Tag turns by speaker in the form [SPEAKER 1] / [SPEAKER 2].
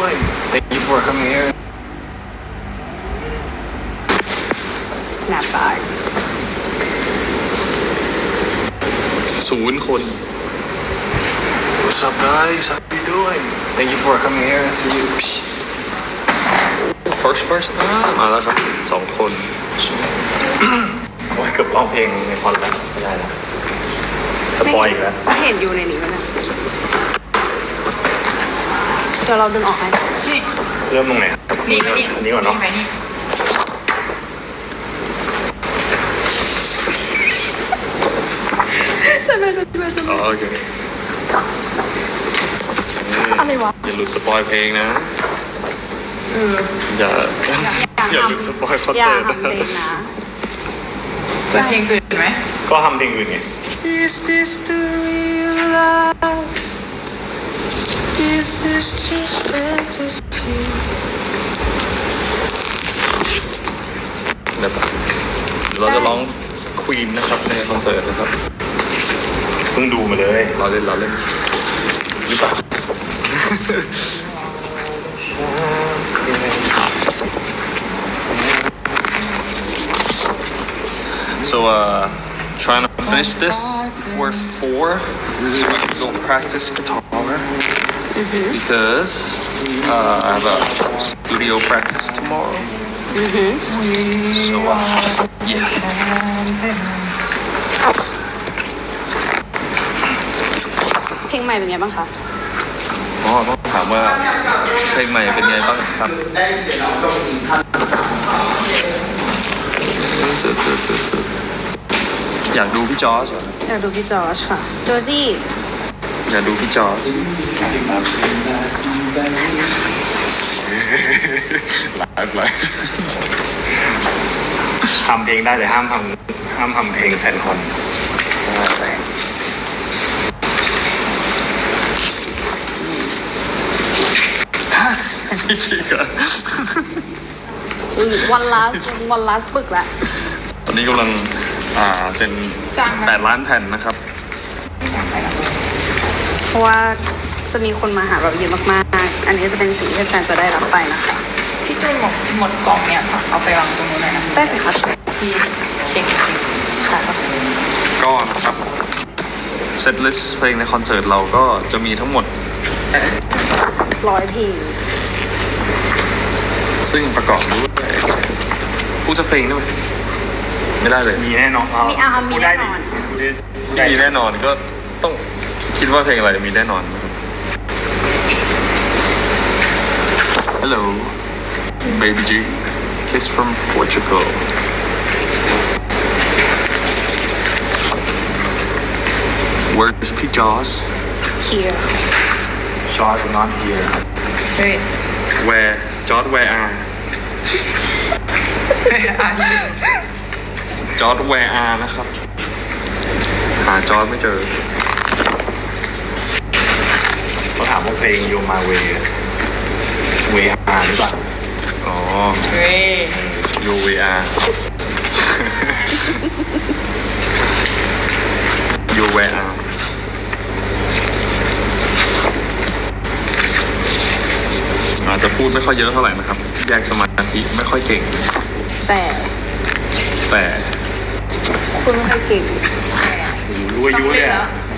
[SPEAKER 1] doing? Thank you for coming here.
[SPEAKER 2] snapback
[SPEAKER 3] ศูนย์คน
[SPEAKER 1] What's up, guys? How you doing? Thank you for coming here. See you.
[SPEAKER 3] first person อ่ามาแล้วครับสองคน
[SPEAKER 4] โอ้ยเกือบร้องเพลงในคอนแล้วไม่ได้แล้วสปอยอีกแล้ว
[SPEAKER 2] ไม่เห็นอยู่ในนี้มันนะเดี๋ยวเราดึงออกให้
[SPEAKER 4] เริ่มตรงไหนครับ
[SPEAKER 5] นี่ไปนี่
[SPEAKER 4] อันนี้ก่อนเนาะ
[SPEAKER 5] ไปนี่
[SPEAKER 3] อ๋อโอเค
[SPEAKER 2] อะไรวะ
[SPEAKER 3] อย่าหลุดสปอยเพลงนะ
[SPEAKER 5] เออ
[SPEAKER 3] อย่าอย่าหลุดสปอยคอน
[SPEAKER 2] อย่า
[SPEAKER 3] เสิร์ต
[SPEAKER 2] ทำเพลงนะ
[SPEAKER 5] เปิดเพลงอื่นไหม
[SPEAKER 4] ก็ทำเพลงอื่นไง
[SPEAKER 1] Is this the real life? Is this just fantasy?
[SPEAKER 3] เดี๋ยวเราจะร้องควีนนะครับในคอนเสิร์ตนะครับ
[SPEAKER 4] เพิ่งดูมาเลย
[SPEAKER 3] เราเล่นเราเล่นหรือเปล่า So uh trying to finish this before four so I can go practice guitar Because uh, I have a studio practice tomorrow. So uh, yeah.
[SPEAKER 2] เพลงใหม่เป็นไงบ้างคะ
[SPEAKER 3] อ๋อต้องถามว่าเพลงใหม่เป็นไงบ้างครับอยากดูพี่จอร์จเหรอ
[SPEAKER 2] อยากดูพี่จอร์จค่ะโจซี่
[SPEAKER 3] อยากดูพี่จอร์จไลฟ์ไลฟ์
[SPEAKER 4] ทำเพลงได้แต่ห้ามทำห้ามทำเพลงแฟนคอนใช่
[SPEAKER 2] วันลาสวันลาสปึกละ
[SPEAKER 3] ตอนนี้กำลัง อ่าเซ็น
[SPEAKER 5] จ้างไหม
[SPEAKER 3] แปดล้านแผ่นนะครับ
[SPEAKER 2] เพราะว่าจะมีคนมาหาเราเยอะมากๆ อันนี้จะเป็นสิ่งที่แฟนๆจะได้รับไปนะคะ
[SPEAKER 5] พี่จุนหมดหมดกล่องเนี่ยค่ะเอาไปวางตรงนู้นเลยนะ
[SPEAKER 2] ได้สิคะ
[SPEAKER 5] พี่เช็คอีกที
[SPEAKER 2] ค่ะ
[SPEAKER 3] ก็นะครับเซตลิสต์เพลงในคอนเสิร์ตเราก็จะมีทั้งหมด
[SPEAKER 2] ร้อยเพลง
[SPEAKER 3] ซึ่งประกอบด้วยพูดจะเพลงได้ไหมไม่ได้เลย
[SPEAKER 4] มีแน่นอน
[SPEAKER 2] มีอามีแน่นอน
[SPEAKER 4] พูดได้พูดได้
[SPEAKER 3] มีแน่นอนก็ต้อง คิดว่าเพลงอะไรมีแน่นอนนะครับ Hello baby G kiss from Portugal Where's Pete Jaws
[SPEAKER 2] เคีย
[SPEAKER 4] ชอตนอนเฮีย
[SPEAKER 5] เฮ้ย
[SPEAKER 3] Where George Where are
[SPEAKER 5] อะ
[SPEAKER 3] จอร์ดแวร์อาร์นะครับ หาจอร์ดไม่เจอ
[SPEAKER 4] เขาถามว่าเพลงโยมาเวเวอาหรือเปล่า
[SPEAKER 3] อ๋อ
[SPEAKER 5] เฮ้ย
[SPEAKER 3] ยูวีอาร์ยูแวร์อาร์อาจจะพูดไม่ค่อยเยอะเท่าไหร่นะครับ แยกสมาธิไม่ค่อยเก่ง
[SPEAKER 2] แต่
[SPEAKER 3] แต่
[SPEAKER 2] คุณไม่ค่อยเก่ง
[SPEAKER 4] รู้อายุ
[SPEAKER 5] ต้อง
[SPEAKER 4] เล
[SPEAKER 5] เล่
[SPEAKER 4] ย
[SPEAKER 5] น
[SPEAKER 4] อะ
[SPEAKER 5] แล้ว